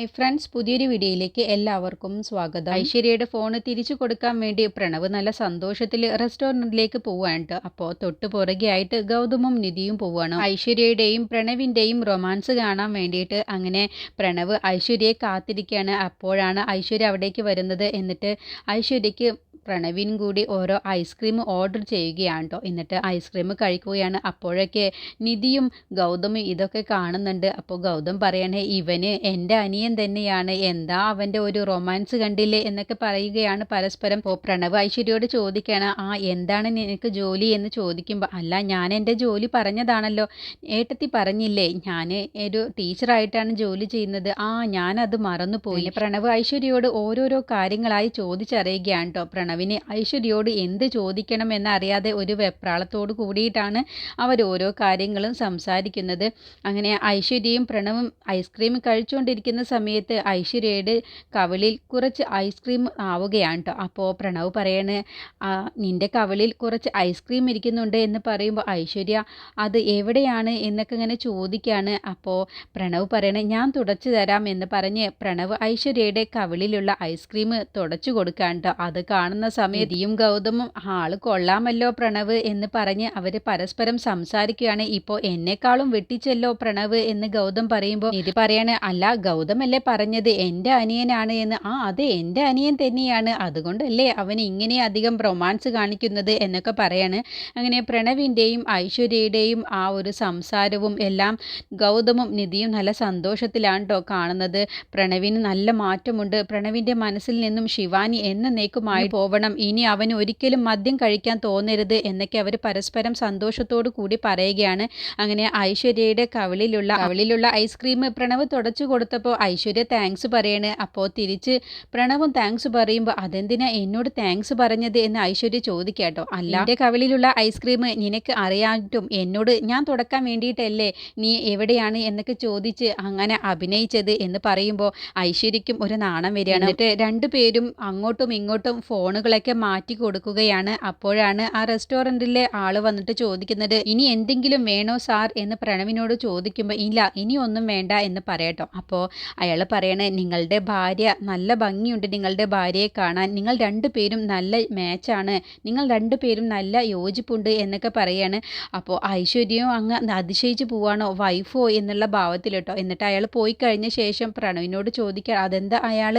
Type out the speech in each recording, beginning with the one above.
Hi friends പുതിയൊരു വീഡിയോയിലേക്ക് എല്ലാവർക്കും സ്വാഗതം. ഐശ്വര്യയുടെ ഫോൺ തിരിച്ചു കൊടുക്കാൻ വേണ്ടി പ്രണവ് നല്ല സന്തോഷത്തിൽ റെസ്റ്റോറന്റിലേക്ക് പോവാണ്ട് അപ്പോൾ തൊട്ട് പുറകെയായിട്ട് ഗൗതമും നിധിയും പോവാണ്. ഐശ്വര്യയുടെയും പ്രണവിന്റെയും റൊമാൻസ് കാണാൻ വേണ്ടിയിട്ട് അങ്ങനെ പ്രണവ് ഐശ്വര്യയെ കാത്തിരിക്കുകയാണ്. അപ്പോഴാണ് ഐശ്വര്യ അവിടേക്ക് വരുന്നത്. എന്നിട്ട് ഐശ്വര്യയ്ക്ക് പ്രണവിനും കൂടി ഓരോ ഐസ്ക്രീം ഓർഡർ ചെയ്യുകയാണ് കേട്ടോ എന്നിട്ട് ഐസ്ക്രീം കഴിക്കുകയാണ്. അപ്പോഴൊക്കെ നിധിയും ഗൗതമും ഇതൊക്കെ കാണുന്നുണ്ട്. അപ്പോൾ ഗൗതം പറയണേ ഇവന് എന്റെ അനിയൻ തന്നെയാണ്. എന്താ അവന്റെ ഒരു റൊമാൻസ് കണ്ടില്ലേ? എന്നൊക്കെ പറയുകയാണ് പരസ്പരം. അപ്പോൾ പ്രണവ് ഐശ്വര്യയോട് ചോദിക്കുകയാണ് ആ എന്താണ് നിനക്ക് ജോലി? എന്ന് ചോദിക്കുമ്പോൾ അല്ല ഞാൻ എന്റെ ജോലി പറഞ്ഞതാണല്ലോ. ഏട്ടത്തി പറഞ്ഞില്ലേ ഞാൻ ഒരു ടീച്ചറായിട്ടാണ് ജോലി ചെയ്യുന്നത്. ആ ഞാനത് മറന്നുപോയി. പ്രണവ് ഐശ്വര്യയോട് ഓരോരോ കാര്യങ്ങളായി ചോദിച്ചറിയുകയാണ് കേട്ടോ പ്രണവിന് ഐശ്വര്യയോട് എന്ത് ചോദിക്കണം എന്നറിയാതെ ഒരു വെപ്രാളത്തോട് കൂടിയിട്ടാണ് അവർ ഓരോ കാര്യങ്ങളും സംസാരിക്കുന്നത്. അങ്ങനെ ഐശ്വര്യയും പ്രണവും ഐസ്ക്രീം കഴിച്ചുകൊണ്ടിരിക്കുന്ന സമയത്ത് ഐശ്വര്യയുടെ കവിളിൽ കുറച്ച് ഐസ്ക്രീം ആവുകയാണ് കേട്ടോ അപ്പോൾ പ്രണവ് പറയണ് "ആ, നിന്റെ കവിളിൽ കുറച്ച് ഐസ്ക്രീം ഇരിക്കുന്നുണ്ട് എന്ന് പറയുമ്പോൾ ഐശ്വര്യ അത് എവിടെയാണ്? എന്നൊക്കെ ഇങ്ങനെ ചോദിക്കുകയാണ് അപ്പോൾ പ്രണവ് പറയണേ ഞാൻ തുടച്ചു തരാം എന്ന് പറഞ്ഞ് പ്രണവ് ഐശ്വര്യയുടെ കവിളിലുള്ള ഐസ്ക്രീം തുടച്ചു കൊടുക്കാൻ കേട്ടോ അത് കാണുന്ന സമയത്തിയും ഗൗതമും ആൾ കൊള്ളാമല്ലോ പ്രണവ് എന്ന് പറഞ്ഞ് അവർ പരസ്പരം സംസാരിക്കുകയാണ്. ഇപ്പോൾ എന്നെക്കാളും വെട്ടിച്ചല്ലോ പ്രണവ് എന്ന് ഗൗതം പറയുമ്പോൾ ഇത് പറയാണ് അല്ല ഗൗതമല്ലേ പറഞ്ഞത് എന്റെ അനിയനാണ് എന്ന്. ആ അതെ എന്റെ അനിയൻ തന്നെയാണ് അതുകൊണ്ടല്ലേ അവൻ ഇങ്ങനെ അധികം റൊമാൻസ് കാണിക്കുന്നത് എന്നൊക്കെ പറയാണ്. അങ്ങനെ പ്രണവിന്റെയും ഐശ്വര്യയുടെയും ആ ഒരു സംസാരവും എല്ലാം ഗൗതമും നിധിയും നല്ല സന്തോഷത്തിലാണ് കേട്ടോ കാണുന്നത്. പ്രണവിന് നല്ല മാറ്റമുണ്ട്. പ്രണവിന്റെ മനസ്സിൽ നിന്നും ശിവാനി എന്ന എന്നേക്കുമായി പോവണം. ഇനി അവന് ഒരിക്കലും മദ്യം കഴിക്കാൻ തോന്നരുത് എന്നൊക്കെ അവർ പരസ്പരം സന്തോഷത്തോടു കൂടി പറയുകയാണ്. അങ്ങനെ ഐശ്വര്യയുടെ കവിളിലുള്ള കവിളിലുള്ള ഐസ്ക്രീം പ്രണവ് തുടച്ചു കൊടുത്തപ്പോൾ ഐശ്വര്യ താങ്ക്സ് പറയാണ്. അപ്പോൾ തിരിച്ച് പ്രണവും താങ്ക്സ് പറയുമ്പോൾ അതെന്തിനാ എന്നോട് താങ്ക്സ് പറഞ്ഞത്? എന്ന് ഐശ്വര്യ ചോദിക്കാട്ടോ അല്ല എന്റെ കവിളിലുള്ള ഐസ്ക്രീം നിനക്ക് അറിയാറ്റും എന്നോട് ഞാൻ തുടക്കാൻ വേണ്ടിയിട്ടല്ലേ നീ എവിടെയാണ്? എന്നൊക്കെ ചോദിച്ച് അങ്ങനെ അഭിനയിച്ചത് എന്ന് പറയുമ്പോൾ ഐശ്വര്യയ്ക്കും ഒരു നാണം വരികയാണ്. എന്നിട്ട് രണ്ടുപേരും അങ്ങോട്ടും ഇങ്ങോട്ടും ഫോണുകളൊക്കെ മാറ്റി കൊടുക്കുകയാണ്. അപ്പോഴാണ് ആ റെസ്റ്റോറന്റിലെ ആൾ വന്നിട്ട് ചോദിക്കുന്നത് ഇനി എന്തെങ്കിലും വേണോ സാർ? എന്ന് പ്രണവിനോട് ചോദിക്കുമ്പോൾ ഇല്ല ഇനി ഒന്നും വേണ്ട എന്ന് പറയട്ടോ. അപ്പോൾ അയാൾ പറയണേ നിങ്ങളുടെ ഭാര്യ നല്ല ഭംഗിയുണ്ട്. നിങ്ങളുടെ ഭാര്യയെ കാണാൻ നിങ്ങൾ രണ്ടുപേരും നല്ല മാച്ചാണ് നിങ്ങൾ രണ്ടുപേരും നല്ല യോജിപ്പുണ്ട് എന്നൊക്കെ പറയാണ്. അപ്പോൾ ഐശ്വര്യവും അങ്ങ് അതിശയിച്ച് പോവാണോ വൈഫോ എന്നുള്ള ഭാവത്തിൽ കേട്ടോ എന്നിട്ട് അയാൾ പോയി കഴിഞ്ഞ ശേഷം പ്രണവിനോട് ചോദിക്കുക അതെന്താ അയാൾ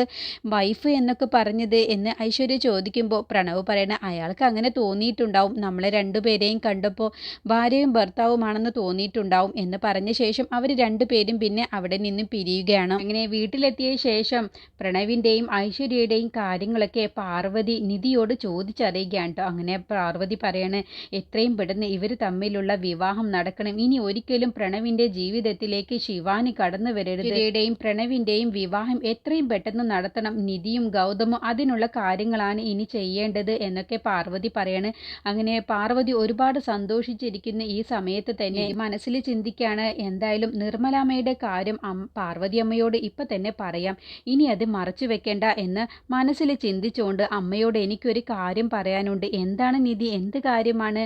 വൈഫ് എന്നൊക്കെ പറഞ്ഞത്? എന്ന് ഐശ്വര്യ ചോദിക്കുമ്പോൾ പ്രണവ് പറയണ അയാൾക്ക് അങ്ങനെ തോന്നിയിട്ടുണ്ടാവും. നമ്മളെ രണ്ടുപേരെയും കണ്ടപ്പോൾ ഭാര്യയും ഭർത്താവുമാണെന്ന് തോന്നിയിട്ടുണ്ടാവും എന്ന് പറഞ്ഞ ശേഷം അവർ രണ്ടുപേരും പിന്നെ അവിടെ നിന്നും പിരിയുകയാണ്. അങ്ങനെ വീട്ടിലെത്തിയ ശേഷം പ്രണവിന്റെയും ഐശ്വര്യയുടെയും കാര്യങ്ങളൊക്കെ പാർവതി നിധിയോട് ചോദിച്ചറിയുകയാണ് കേട്ടോ അങ്ങനെ പാർവതി പറയാണ് എത്രയും പെട്ടെന്ന് ഇവർ തമ്മിലുള്ള വിവാഹം നടക്കണം. ഇനി ഒരിക്കലും പ്രണവിന്റെ ജീവിതത്തിലേക്ക് ശിവാനി കടന്നു വരരുത്. പ്രണവിന്റെയും വിവാഹം എത്രയും പെട്ടെന്ന് നടത്തണം. നിധിയും ഗൗതമും അതിനുള്ള കാര്യങ്ങളാണ് ഇനി ചെയ്യേണ്ടത് എന്നൊക്കെ പാർവതി പറയാണ്. അങ്ങനെ പാർവതി ഒരുപാട് സന്തോഷിച്ചിരിക്കുന്ന ഈ സമയത്ത് തന്നെ മനസ്സിൽ ചിന്തിക്കുകയാണ് എന്തായാലും നിർമ്മലാമ്മയുടെ കാര്യം പാർവതി അമ്മയോട് ഇപ്പം തന്നെ പറയാം. ഇനി അത് മറച്ചു വെക്കേണ്ട എന്ന് മനസ്സിൽ ചിന്തിച്ചുകൊണ്ട് അമ്മയോട് എനിക്കൊരു കാര്യം പറയാനുണ്ട്. എന്താണ് നിധി? എന്ത് കാര്യമാണ്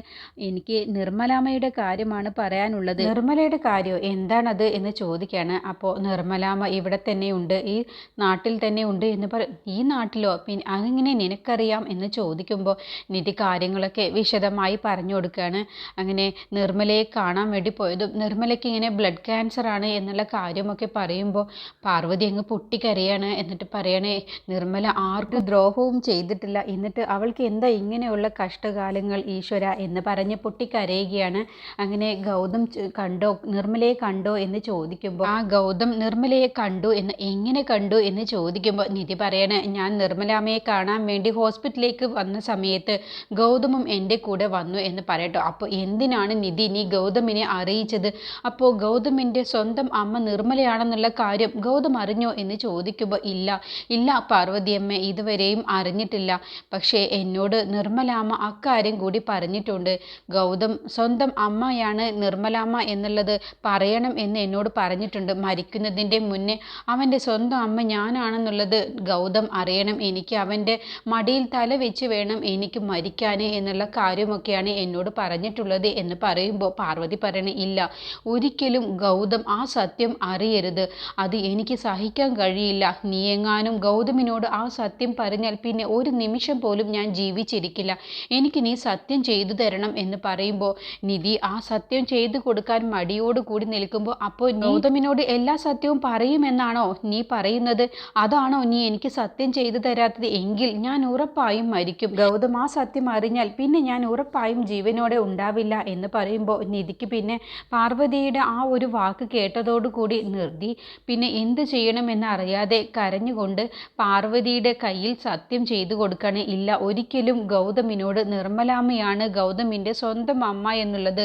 എനിക്ക് നിർമ്മലാമ്മയുടെ കാര്യമാണ് പറയാനുള്ളത്? നിർമ്മലയുടെ കാര്യമോ എന്താണത് എന്ന് ചോദിക്കുകയാണ് അപ്പോൾ നിർമ്മലാമ്മ ഇവിടെ തന്നെയുണ്ട് ഈ നാട്ടിൽ തന്നെ ഉണ്ട് എന്ന് പറ ഈ നാട്ടിലോ? പിന്നെ അതെങ്ങനെ നിനക്കറിയാം. എന്ന് ചോദിക്കുമ്പോൾ നിധി കാര്യങ്ങളൊക്കെ വിശദമായി പറഞ്ഞു കൊടുക്കുകയാണ്. അങ്ങനെ നിർമ്മലയെ കാണാൻ വേണ്ടി പോയതും നിർമ്മലയ്ക്ക് ഇങ്ങനെ ബ്ലഡ് ക്യാൻസർ ആണ് എന്നുള്ള കാര്യമൊക്കെ പറയുമ്പോൾ പാർവതി അങ്ങ് പൊട്ടിക്കരയാണ് എന്നിട്ട് പറയണേ നിർമ്മല ആർക്കും ദ്രോഹവും ചെയ്തിട്ടില്ല. എന്നിട്ട് അവൾക്ക് എന്താ ഇങ്ങനെയുള്ള കഷ്ടകാലങ്ങൾ ഈശ്വര? എന്ന് പറഞ്ഞ് പൊട്ടിക്കരയുകയാണ്. അങ്ങനെ ഗൗതം കണ്ടോ നിർമ്മലയെ കണ്ടോ എന്ന് ചോദിക്കുമ്പോൾ ആ ഗൗതം നിർമ്മലയെ കണ്ടു എന്ന് എങ്ങനെ കണ്ടു? എന്ന് ചോദിക്കുമ്പോൾ നിധി പറയണേ ഞാൻ നിർമ്മലാമ്മയെ കാണാൻ വേണ്ടി ഹോസ്പിറ്റലിലേക്ക് വന്ന സമയത്ത് ഗൗതമും എന്റെ കൂടെ വന്നു എന്ന് പറയട്ടോ. അപ്പോൾ എന്തിനാണ് നിധി നീ ഗൗതമിനെ അറിയിച്ചത്? അപ്പോൾ ഗൗതമിന്റെ സ്വന്തം അമ്മ നിർമ്മലയാണെന്നുള്ള കാര്യം ഗൗതം അറിഞ്ഞോ എന്ന് ചോദിക്കുമ്പോൾ ഇല്ല. ഇല്ല പാർവതിയമ്മ ഇതുവരെയും അറിഞ്ഞിട്ടില്ല. പക്ഷേ എന്നോട് നിർമ്മലാമ്മ അക്കാര്യം കൂടി പറഞ്ഞിട്ടുണ്ട്. ഗൗതം സ്വന്തം അമ്മയാണ് നിർമ്മലാമ്മ എന്നുള്ളത് പറയണം എന്ന് എന്നോട് പറഞ്ഞിട്ടുണ്ട്. മരിക്കുന്നതിന്റെ മുന്നേ അവന്റെ സ്വന്തം അമ്മ ഞാനാണെന്നുള്ളത് ഗൗതം അറിയണം. എനിക്ക് അവന്റെ മടിയിൽ തല വെച്ച് വേണം എനിക്ക് മരിക്കാൻ എന്നുള്ള കാര്യമൊക്കെയാണ് എന്നോട് പറഞ്ഞിട്ടുള്ളത് എന്ന് പറയുമ്പോൾ പാർവതി പറയണ ഇല്ല ഒരിക്കലും ഗൗതം ആ സത്യം അറിയരുത്. അത് എനിക്ക് സഹിക്കാൻ കഴിയില്ല. നീ എങ്ങാനും ഗൗതമിനോട് ആ സത്യം പറഞ്ഞാൽ പിന്നെ ഒരു നിമിഷം പോലും ഞാൻ ജീവിച്ചിരിക്കില്ല. എനിക്ക് നീ സത്യം ചെയ്തു തരണം എന്ന് പറയുമ്പോൾ നിധി ആ സത്യം ചെയ്തു കൊടുക്കാൻ മടിയോട് കൂടി നിൽക്കുമ്പോൾ അപ്പോൾ ഗൗതമിനോട് എല്ലാ സത്യവും പറയുമെന്നാണോ നീ പറയുന്നത്? അതാണോ നീ എനിക്ക് സത്യം ചെയ്തു തരാത്തത്? എങ്കിൽ ഞാൻ ഉറപ്പായും മരിക്കും. ഗൗതം ആ സത്യം അറിഞ്ഞാൽ പിന്നെ ഞാൻ ഉറപ്പായും ജീവനോടെ ഉണ്ടാവില്ല എന്ന് പറയുമ്പോൾ നിധിക്ക് പിന്നെ പാർവതിയുടെ ആ ഒരു വാക്ക് കേട്ടതോടുകൂടി നിർത്തി. പിന്നെ എന്ത് ചെയ്യണമെന്ന് അറിയാതെ കരഞ്ഞുകൊണ്ട് പാർവതിയുടെ കയ്യിൽ സത്യം ചെയ്തു കൊടുക്കണേ ഇല്ല. ഒരിക്കലും ഗൗതമിനോട് നിർമ്മലാമ്മയാണ് ഗൗതമിന്റെ സ്വന്തം അമ്മ എന്നുള്ളത്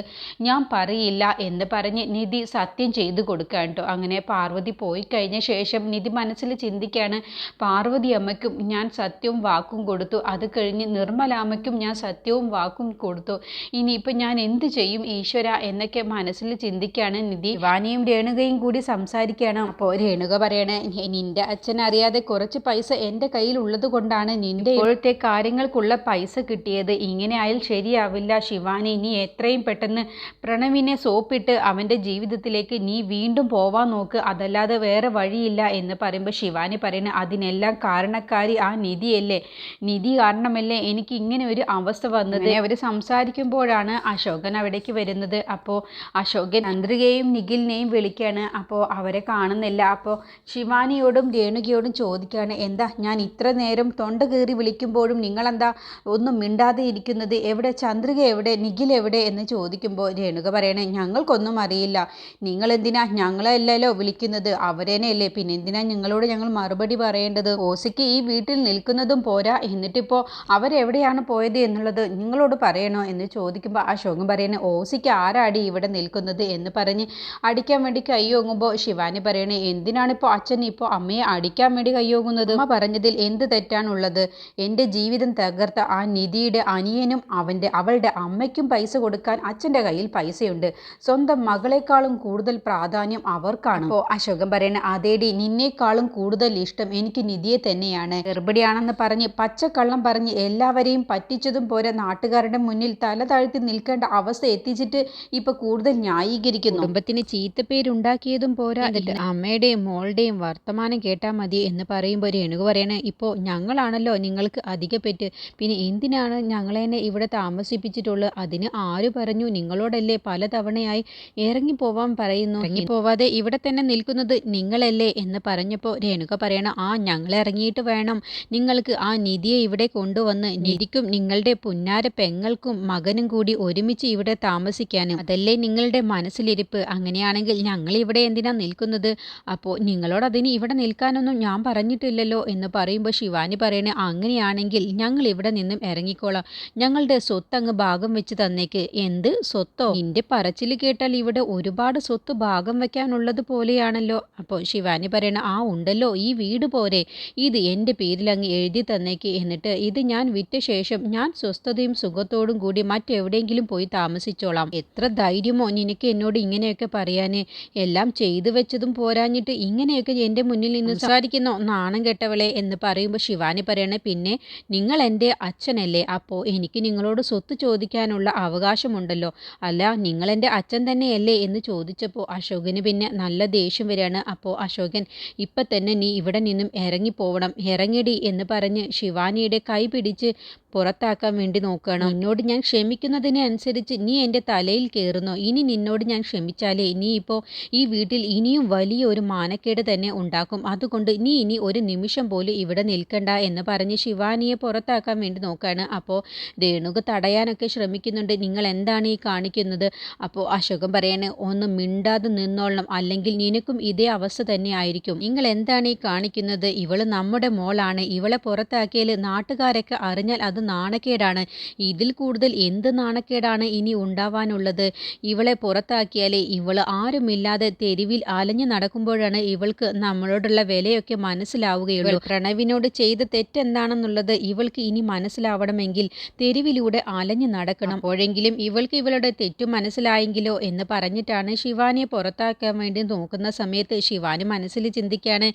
ഞാൻ പറയില്ല എന്ന് പറഞ്ഞ് നിധി സത്യം ചെയ്തു കൊടുക്കാൻ കേട്ടോ. അങ്ങനെ പാർവതി പോയി കഴിഞ്ഞ ശേഷം നിധി മനസ്സിൽ ചിന്തിക്കുകയാണ് പാർവതി അമ്മയ്ക്കും ഞാൻ സത്യവും വാക്കും കൊടുത്തു. അത് കഴിഞ്ഞ് നിർമ്മലാമയ്ക്കും ഞാൻ സത്യവും വാക്കും കൊടുത്തു. ഇനിയിപ്പോൾ ഞാൻ എന്ത് ചെയ്യും ഈശ്വര എന്നൊക്കെ മനസ്സിൽ ചിന്തിക്കുകയാണ് നിധി. വാനിയും രേണുകയും കൂടി സംസാരിക്കുകയാണ്. അപ്പോൾ രേണുക പറയണേ നിന്റെ അച്ഛൻ അറിയാതെ കുറച്ച് പൈസ എന്റെ കയ്യിൽ ഉള്ളത് കൊണ്ടാണ് നിന്റെ ഇപ്പോഴത്തെ കാര്യങ്ങൾക്കുള്ള പൈസ കിട്ടിയത്. ഇങ്ങനെ ആയാൽ ശരിയാവില്ല ശിവാനി. നീ എത്രയും പെട്ടെന്ന് പ്രണവിനെ സോപ്പിട്ട് അവന്റെ ജീവിതത്തിലേക്ക് നീ വീണ്ടും പോവാൻ നോക്ക്. അതല്ലാതെ വേറെ വഴിയില്ല എന്ന് പറയുമ്പോൾ ശിവാനി പറയുന്നത് അതിനെല്ലാം കാരണക്കാരി ആ നിധിയല്ലേ. നിധി കാരണമല്ലേ എനിക്ക് ഇങ്ങനെ ഒരു അവസ്ഥ വന്നത്? അവർ സംസാരിക്കുമ്പോഴാണ് അശോകൻ അവിടേക്ക് വരുന്നത്. അപ്പോൾ അശോകൻ ചന്ദ്രികയും നിഖിലിനെയും വിളിക്കുകയാണ് അപ്പോൾ അവരെ കാണുന്നില്ല. അപ്പോൾ ശിവാനിയോടും രേണുകയോടും ചോദിക്കുകയാണ് എന്താ ഞാൻ ഇത്ര നേരം തൊണ്ട കയറി വിളിക്കുമ്പോഴും നിങ്ങളെന്താ ഒന്നും മിണ്ടാതെ ഇരിക്കുന്നത്? എവിടെ? ചന്ദ്രിക എവിടെ? നിഖിൽ എവിടെ? എന്ന് ചോദിക്കുമ്പോൾ രേണുക പറയണേ ഞങ്ങൾക്കൊന്നും അറിയില്ല. നിങ്ങൾ എന്തിനാ ഞങ്ങളല്ലല്ലോ വിളിക്കുന്നത്? അവരേനെയല്ലേ? പിന്നെ എന്തിനാ നിങ്ങളോട് ഞങ്ങൾ മറുപടി പറയേണ്ടത്? ഓസിക്ക് ഈ വീട്ടിൽ നിൽക്കുന്നതും പോരാ. എന്നിട്ടിപ്പോൾ അവരെവിടെയാണ് പോയത് എന്നുള്ളത് നിങ്ങളോട് പറയണോ എന്ന് ചോദിക്കുമ്പോൾ ആ ശോകം പറയുന്നത് ഓസിക്ക് ആരാടി ഇവിടെ നിൽക്കുന്നത്? എന്ന് പറഞ്ഞ് അടിക്കാൻ വേണ്ടി കൈയോങ്ങുമ്പോൾ ശിവാനി പറയണേ എന്തിനാണിപ്പോൾ അച്ഛൻ ഇപ്പോൾ അമ്മയെ അടിക്കാൻ വേണ്ടി കൈയോങ്ങുന്നത് അമ്മ പറഞ്ഞതിൽ എന്ത് തെറ്റാണുള്ളത്? എന്റെ ജീവിതം തകർത്ത ആ നിധിയുടെ അനിയനും അവന്റെ അവളുടെ അമ്മയ്ക്കും പൈസ കൊടുക്കാൻ അച്ഛന്റെ കയ്യിൽ പൈസയുണ്ട്. സ്വന്തം മകളെക്കാളും കൂടുതൽ പ്രാധാന്യം അവർക്കാണ്. അപ്പോൾ അശോകൻ പറയണ അതേടി നിന്നേക്കാളും കൂടുതൽ ഇഷ്ടം എനിക്ക് നിധിയെ തന്നെയാണ്. ഗർഭിണിയാണെന്ന് പറഞ്ഞ് പച്ചക്കള്ളം പറഞ്ഞ് എല്ലാവരെയും പറ്റിച്ചതും പോരെ നാട്ടുകാരുടെ മുന്നിൽ തല താഴ്ത്തി നിൽക്കേണ്ട അവസ്ഥ എത്തിച്ചിട്ട് ഇപ്പൊ കൂടുതൽ ന്യായീകരിക്കുന്നു. കുടുംബത്തിന് ചീത്തപ്പേരുണ്ടാക്കിയതും പോരാ. അമ്മയുടെയും മോളുടെയും വർത്തമാനം കേട്ടാൽ മതി എന്ന് പറയുമ്പോൾ രേണുക പറയണേ. ഇപ്പോൾ ഞങ്ങളാണല്ലോ നിങ്ങൾക്ക് അധികപ്പെട്ട്. പിന്നെ എന്തിനാണ് ഞങ്ങളെന്നെ ഇവിടെ താമസിപ്പിച്ചിട്ടുള്ളത് അതിന് ആര് പറഞ്ഞു? നിങ്ങളോടല്ലേ പലതവണയായി ഇറങ്ങിപ്പോവാൻ പറയുന്നു. ഇറങ്ങിപ്പോവാതെ ഇവിടെ തന്നെ നിൽക്കുന്നത് നിങ്ങളല്ലേ എന്ന് പറഞ്ഞപ്പോൾ രേണുക പറയണം. ആ ഞങ്ങൾ ഇറങ്ങിയിട്ട് വേണം. നിങ്ങൾക്ക് ആ നിധിയെ ഇവിടെ കൊണ്ടുവന്ന് നിരിക്കും നിങ്ങളുടെ പുന്നാര പെങ്ങൾക്കും മകനും കൂടി ഒരുമിച്ച് ഇവിടെ താമസിക്കാനും. അതല്ലേ നിങ്ങളുടെ മനസ്സിലിരിപ്പ്? അങ്ങനെയാണെങ്കിൽ ഞങ്ങൾ ഇവിടെ എന്തിനാ നിൽക്കുന്നത്? അപ്പോൾ നിങ്ങളോട് അതിന് ഇവിടെ നിൽക്കാനൊന്നും ഞാൻ പറഞ്ഞിട്ടില്ലല്ലോ എന്ന് പറയുമ്പോൾ ശിവാനി പറയണേ അങ്ങനെയാണെങ്കിൽ ഞങ്ങൾ ഇവിടെ നിന്നും ഇറങ്ങിക്കോളാം. ഞങ്ങളുടെ സ്വത്ത് അങ്ങ് ഭാഗം വെച്ച് തന്നേക്ക്. എന്ത് സ്വത്തോ? നിന്റെ പറച്ചിൽ കേട്ടാൽ ഇവിടെ ഒരുപാട് സ്വത്ത് ഭാഗം വെക്കാനുള്ളത് പോലെയാണല്ലോ. അപ്പോൾ ശിവാനി പറയണ ആ ഉണ്ടല്ലോ ഈ വീട് പോരെ. ഇത് എന്റെ പേരിൽ അങ്ങ് എഴുതി തന്നേക്ക്. എന്നിട്ട് ഇത് ഞാൻ വിറ്റ ശേഷം ഞാൻ സ്വസ്ഥതയും സുഖത്തോടും കൂടി മറ്റെവിടെയെങ്കിലും പോയി താമസിച്ചോളാം. എത്ര ധൈര്യമോ നിനക്ക് എന്നോട് ഇങ്ങനെയൊക്കെ പറയാന്. എല്ലാം ചെയ്തു വെച്ചതും പോരാഞ്ഞിട്ട് ഇങ്ങനെയൊക്കെ എന്റെ മുന്നിൽ നിന്ന് സംസാരിക്കുന്നോ നാണം കെട്ടവളെ എന്ന് പറയുമ്പോൾ ശിവാനി പറയണേ പിന്നെ നിങ്ങൾ എന്റെ അച്ഛനല്ലേ? അപ്പോൾ എനിക്ക് നിങ്ങളോട് സ്വത്ത് ചോദിക്കാനുള്ള അവകാശമുണ്ടല്ലോ. അല്ല നിങ്ങൾ എന്റെ അച്ഛൻ തന്നെയല്ലേ? എന്ന് ചോദിച്ചപ്പോൾ അശോകന് പിന്നെ നല്ല ദേഷ്യം വരികയാണ്. അപ്പോൾ അശോകൻ ഇപ്പം തന്നെ നീ ഇവിടെ നിന്നും ഇറങ്ങിപ്പോവണം. ഇറങ്ങിടി എന്ന് പറഞ്ഞ് ശിവാനിയുടെ കൈ പിടിച്ച് പുറത്താക്കാൻ വേണ്ടി നോക്കണം. നിന്നോട് ഞാൻ ക്ഷമിക്കുന്നതിനനുസരിച്ച് നീ എന്റെ തലയിൽ കയറുന്നു ഇനി നിന്നോട് ഞാൻ ക്ഷമിച്ചാലേ നീ ഇപ്പോൾ ഈ വീട്ടിൽ ഇനിയും വലിയ ഒരു മാനക്കേട് തന്നെ ഉണ്ടാക്കും. അതുകൊണ്ട് നീ ഇനി ഒരു നിമിഷം പോലും ഇവിടെ നിൽക്കണ്ട എന്ന് പറഞ്ഞ് ശിവാനിയെ പുറത്താക്കാൻ വേണ്ടി നോക്കുകയാണ് അപ്പോൾ രേണുക തടയാനൊക്കെ ശ്രമിക്കുന്നുണ്ട്. നിങ്ങൾ എന്താണ് ഈ കാണിക്കുന്നത്? അപ്പോൾ അശോകം പറയാണ് ഒന്ന് മിണ്ടാതെ നിന്നോളണം. അല്ലെങ്കിൽ നിനക്കും ഇതേ അവസ്ഥ തന്നെ ആയിരിക്കും. നിങ്ങൾ എന്താണ് ഈ കാണിക്കുന്നത്? ഇവൾ നമ്മുടെ മോളാണ്. ഇവളെ പുറത്താക്കിയാൽ നാട്ടുകാരൊക്കെ അറിഞ്ഞാൽ അത് അത് നാണക്കേടാണ്. ഇതിൽ കൂടുതൽ എന്ത് നാണക്കേടാണ് ഇനി ഉണ്ടാവാനുള്ളത്? ഇവളെ പുറത്താക്കിയാൽ ഇവൾ ആരുമില്ലാതെ തെരുവിൽ അലഞ്ഞു നടക്കുമ്പോഴാണ് ഇവൾക്ക് നമ്മളോടുള്ള വിലയൊക്കെ മനസ്സിലാവുകയുള്ളൂ. പ്രണവിനോട് ചെയ്ത തെറ്റെന്താണെന്നുള്ളത് ഇവൾക്ക് ഇനി മനസ്സിലാവണമെങ്കിൽ തെരുവിലൂടെ അലഞ്ഞു നടക്കണം. അപ്പോഴെങ്കിലും ഇവൾക്ക് ഇവളുടെ തെറ്റു മനസ്സിലായെങ്കിലോ എന്ന് പറഞ്ഞിട്ടാണ് ശിവാനിയെ പുറത്താക്കാൻ വേണ്ടി നോക്കുന്ന സമയത്ത് ശിവാനി മനസ്സിൽ ചിന്തിക്കുകയാണ്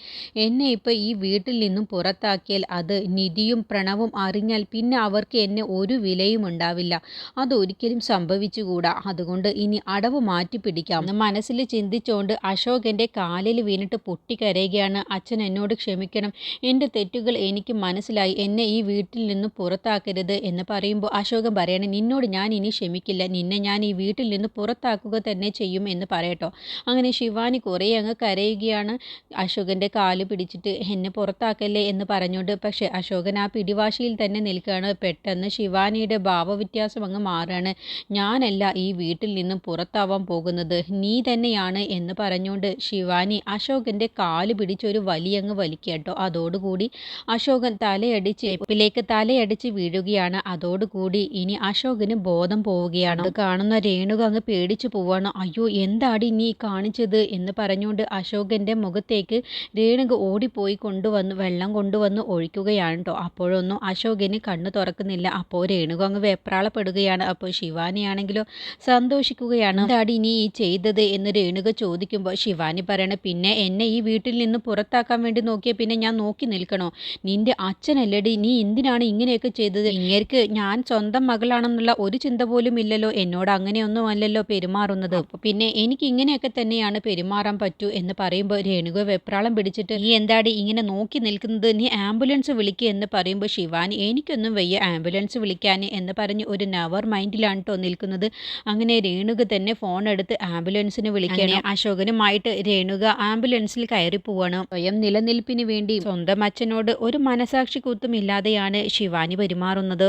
എന്നെ ഇപ്പോൾ ഈ വീട്ടിൽ നിന്നും പുറത്താക്കിയാൽ അത് നിധിയും പ്രണവും അറിഞ്ഞാൽ പിന്നെ അവർക്ക് എന്നെ ഒരു വിലയും ഉണ്ടാവില്ല. അതൊരിക്കലും സംഭവിച്ചുകൂടാ. അതുകൊണ്ട് ഇനി അടവ് മാറ്റി പിടിക്കാം. എന്ന് മനസ്സിൽ ചിന്തിച്ചുകൊണ്ട് അശോകന്റെ കാലിൽ വീണിട്ട് പൊട്ടിക്കരയുകയാണ്. അച്ഛൻ എന്നോട് ക്ഷമിക്കണം. എന്റെ തെറ്റുകൾ എനിക്ക് മനസ്സിലായി. എന്നെ ഈ വീട്ടിൽ നിന്ന് പുറത്താക്കരുത് എന്ന് പറയുമ്പോൾ അശോകൻ പറയണേ നിന്നോട് ഞാൻ ഇനി ക്ഷമിക്കില്ല. നിന്നെ ഞാൻ ഈ വീട്ടിൽ നിന്ന് പുറത്താക്കുക തന്നെ ചെയ്യും എന്ന് പറയട്ടോ. അങ്ങനെ ശിവാനി കുറേ അങ്ങ് കരയുകയാണ്. അശോകന്റെ കാൽ പിടിച്ചിട്ട് എന്നെ പുറത്താക്കല്ലേ? എന്ന് പറഞ്ഞുകൊണ്ട് പക്ഷേ അശോകൻ ആ പിടിവാശിയിൽ തന്നെ നിൽക്കുകയാണ്. പെട്ടെന്ന് ശിവാനിയുടെ ഭാവവ്യത്യാസം അങ്ങ് മാറുകയാണ് ഞാനല്ല ഈ വീട്ടിൽ നിന്നും പുറത്താവാൻ പോകുന്നത്. നീ തന്നെയാണ് എന്ന് പറഞ്ഞുകൊണ്ട് ശിവാനി അശോകന്റെ കാൽ പിടിച്ചൊരു വലിയങ്ങ് വലിക്കുക കേട്ടോ. അതോടുകൂടി അശോകൻ തലയടിച്ച് എപ്പിലേക്ക് തലയടിച്ച് വീഴുകയാണ്. അതോടുകൂടി ഇനി അശോകന് ബോധം പോവുകയാണ്. അത് കാണുന്ന രേണുക അങ്ങ് പേടിച്ചു പോവാണ്. അയ്യോ എന്താടി നീ കാണിച്ചത് എന്ന് പറഞ്ഞുകൊണ്ട് അശോകന്റെ മുഖത്തേക്ക് രേണുക ഓടിപ്പോയി കൊണ്ടുവന്ന് വെള്ളം കൊണ്ടുവന്ന് ഒഴിക്കുകയാണ് കേട്ടോ. അപ്പോഴൊന്നും അശോകന് കണ്ണു തുറക്കുന്നില്ല. അപ്പോൾ രേണുക അങ്ങ് വെപ്രാളപ്പെടുകയാണ്. അപ്പോൾ ശിവാനിയാണെങ്കിലോ സന്തോഷിക്കുകയാണ്. എന്താടി നീ ഈ ചെയ്തത് എന്ന് രേണുക ചോദിക്കുമ്പോൾ ശിവാനി പറയണ പിന്നെ എന്നെ ഈ വീട്ടിൽ നിന്ന് പുറത്താക്കാൻ വേണ്ടി നോക്കിയ പിന്നെ ഞാൻ നോക്കി നിൽക്കണോ? നിന്റെ അച്ഛനല്ലടി നീ എന്തിനാണ് ഇങ്ങനെയൊക്കെ ചെയ്തത്? ഇങ്ങേർക്ക് ഞാൻ സ്വന്തം മകളാണെന്നുള്ള ഒരു ചിന്ത പോലും ഇല്ലല്ലോ. എന്നോട് അങ്ങനെയൊന്നും അല്ലല്ലോ പെരുമാറുന്നത്. പിന്നെ എനിക്ക് ഇങ്ങനെയൊക്കെ തന്നെയാണ് പെരുമാറാൻ പറ്റൂ എന്ന് പറയുമ്പോൾ രേണുക വെപ്രാളം പിടിച്ചിട്ട് നീ എന്താടി ഇങ്ങനെ നോക്കി നിൽക്കുന്നത്? നീ ആംബുലൻസ് വിളിക്കുക എന്ന് പറയുമ്പോൾ ശിവാനി എനിക്കൊന്നും വയ്യ ആംബുലൻസ് വിളിക്കാൻ എന്ന് പറഞ്ഞ് ഒരു നവർ മൈൻഡിലാണ് കേട്ടോ നിൽക്കുന്നത്. അങ്ങനെ രേണുക തന്നെ ഫോൺ എടുത്ത് ആംബുലൻസിന് വിളിക്കണം. അശോകനുമായിട്ട് രേണുക ആംബുലൻസിൽ കയറി പോവാണ്. സ്വയം നിലനിൽപ്പിന് വേണ്ടി സ്വന്തം അച്ഛനോട് ഒരു മനസാക്ഷി കൂത്തും ഇല്ലാതെയാണ് ശിവാനി പെരുമാറുന്നത്.